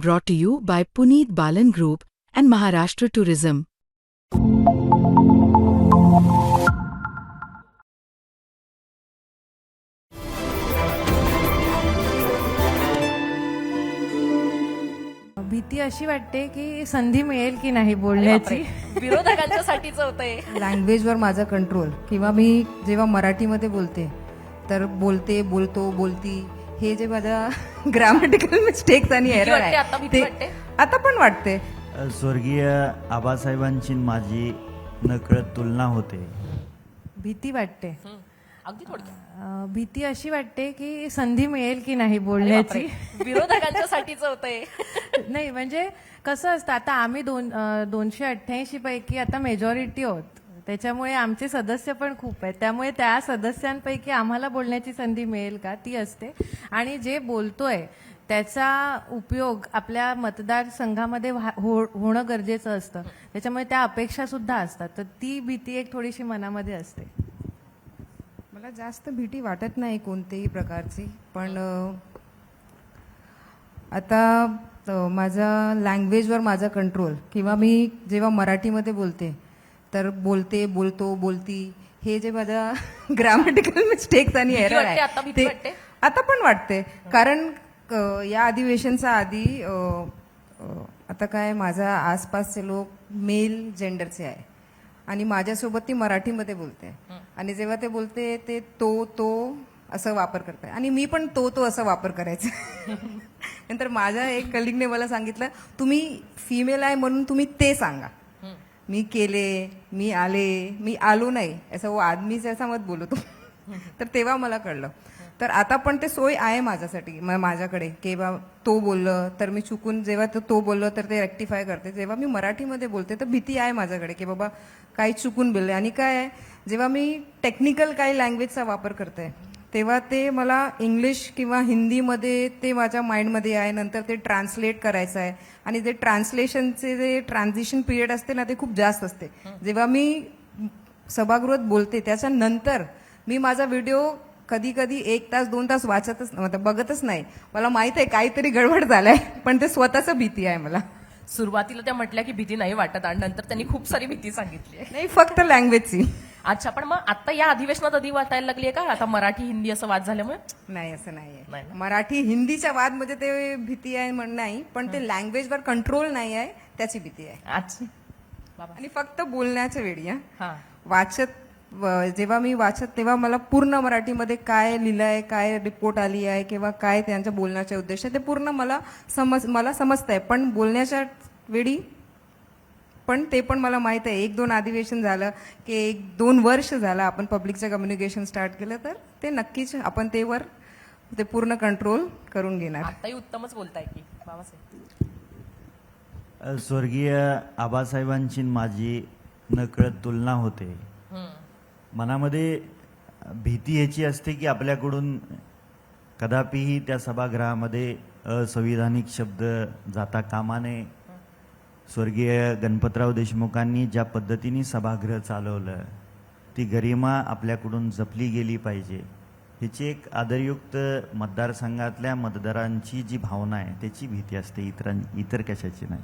brought to you by Puneet Balan Group and Maharashtra Tourism. भीती अशी वाटते की संधी मिळेल की नाही बोलण्याची विरोधकांच्यासाठीच होतंय. लँग्वेजवर माझा कंट्रोल किंवा मी जेव्हा मराठीमध्ये बोलते तर बोलते बोलतो बोलती. हे जे माझ्या ग्रामॅटिकल मिस्टेक्स आणि एरर आहे ते? आता पण वाटते. स्वर्गीय आबासाहेबांची माझी नकळत तुलना होते. भीती वाटते. हं. अगदी थोडक्यात. अं, भीती अशी वाटते की संधी मिळेल की नाही बोलण्याची? विरोधकांच्यासाठीच होतंय. नाही म्हणजे कसं असतं आता आम्ही दोन दोनशे अठ्ठ्याऐंशी पैकी आता मेजॉरिटी आहोत. त्याच्यामुळे आमचे सदस्य पण खूप आहेत. त्यामुळे त्या सदस्यांपैकी आम्हाला बोलण्याची संधी मिळेल का? ती असते. आणि जे बोलतोय त्याचा उपयोग आपल्या मतदारसंघामध्ये व्हा- हो- होणं गरजेचं असतं. त्याच्यामुळे त्या अपेक्षा सुद्धा असतात. तर ती भीती एक थोडीशी मनामध्ये असते. मला जास्त भीती वाटत नाही कोणत्याही प्रकारची. पण आता माझा लँग्वेजवर माझा कंट्रोल किंवा मी जेव्हा मराठीमध्ये बोलते तर बोलते बोलतो बोलती. हे जे माझ्या ग्रामॅटिकल मिस्टेक्स आणि एरर आहे ते? आता पण वाटते. कारण या अधिवेशनचा आधी आता काय माझा आसपासचे लोक मेल जेंडरचे आहे. आणि माझ्यासोबत ती मराठीमध्ये बोलते. आणि जेव्हा ते बोलते ते तो तो असं वापर करते आणि मी पण तो तो असं वापर करायचं. नंतर माझ्या एक कलिगने मला सांगितलं तुम्ही फिमेल आहे म्हणून तुम्ही ते सांगा. मी केले मी आले मी आलो नाही असं वो आदमी से ऐसा मत बोलो तो. तर तेव्हा मला कळलं. तर आता पण ते सोय आहे माझ्यासाठी माझ्याकडे की बा तो बोललं तर मी चुकून जेव्हा तो तो बोललं तर ते रेक्टिफाय करते. जेव्हा मी मराठीमध्ये बोलते तर भीती आहे माझ्याकडे की बाबा काही चुकून बोलले. आणि काय आहे जेव्हा मी टेक्निकल काही लँग्वेजचा वापर करते तेव्हा ते मला इंग्लिश किंवा हिंदीमध्ये ते माझ्या माइंडमध्ये आहे नंतर ते ट्रान्सलेट करायचं आहे. आणि ते ट्रान्सलेशनचे जे ट्रान्झिशन पिरियड असते ना ते खूप जास्त असते. जेव्हा मी सभागृहात बोलते त्याच्यानंतर मी माझा व्हिडिओ कधी कधी एक तास दोन तास वाचतच मतलब बघतच नाही. मला माहीत आहे काहीतरी गडबड झालंय पण ते स्वतःच भीती आहे मला. सुरुवातीला त्या म्हटल्या की भीती नाही वाटत आणि नंतर त्यांनी खूप सारी भीती सांगितली आहे. नाही फक्त लँग्वेजची अच्छा पण मग आता या अधिवेशनात आधी वाटायला लागली आहे का? आता मराठी हिंदी असं वाद झाल्यामुळे? नाही असं नाही ना? मराठी हिंदीच्या वादमध्ये ते भीती आहे म्हण नाही पण ते लँग्वेजवर कंट्रोल नाही आहे त्याची भीती आहे. अच्छा. बाबा. आणि फक्त बोलण्याच्या वेळी हं. हा. वाचत व- जेव्हा मी वाचत तेव्हा मला पूर्ण मराठीमध्ये काय लिहिलंय काय रिपोर्ट आली आहे किंवा काय त्यांच्या बोलण्याचे उद्देश आहे ते पूर्ण मला समज मला समजतंय. पण बोलण्याच्या वेळी पण ते पण मला माहीत आहे. एक दोन अधिवेशन झालं की एक दोन वर्ष झालं आपण पब्लिकचं कम्युनिकेशन स्टार्ट केलं तर ते नक्कीच आपण तेवर ते पूर्ण कंट्रोल करून घेणार. आताही उत्तमच बोलताय की बाबासाहेब. स्वर्गीय आबासाहेबांची माझी नकळत तुलना होते. हं. मनामध्ये भीती ह्याची असते की आपल्याकडून कदापिही त्या सभागृहामध्ये असंविधानिक शब्द जाता कामा नये. स्वर्गीय गणपतराव देशमुखांनी ज्या पद्धतीने सभागृह चालवलं ती गरिमा आपल्याकडून जपली गेली पाहिजे. ह्याची एक आदरयुक्त मतदारसंघातल्या मतदारांची जी भावना आहे त्याची भीती असते इतरां इतर कशाची नाही.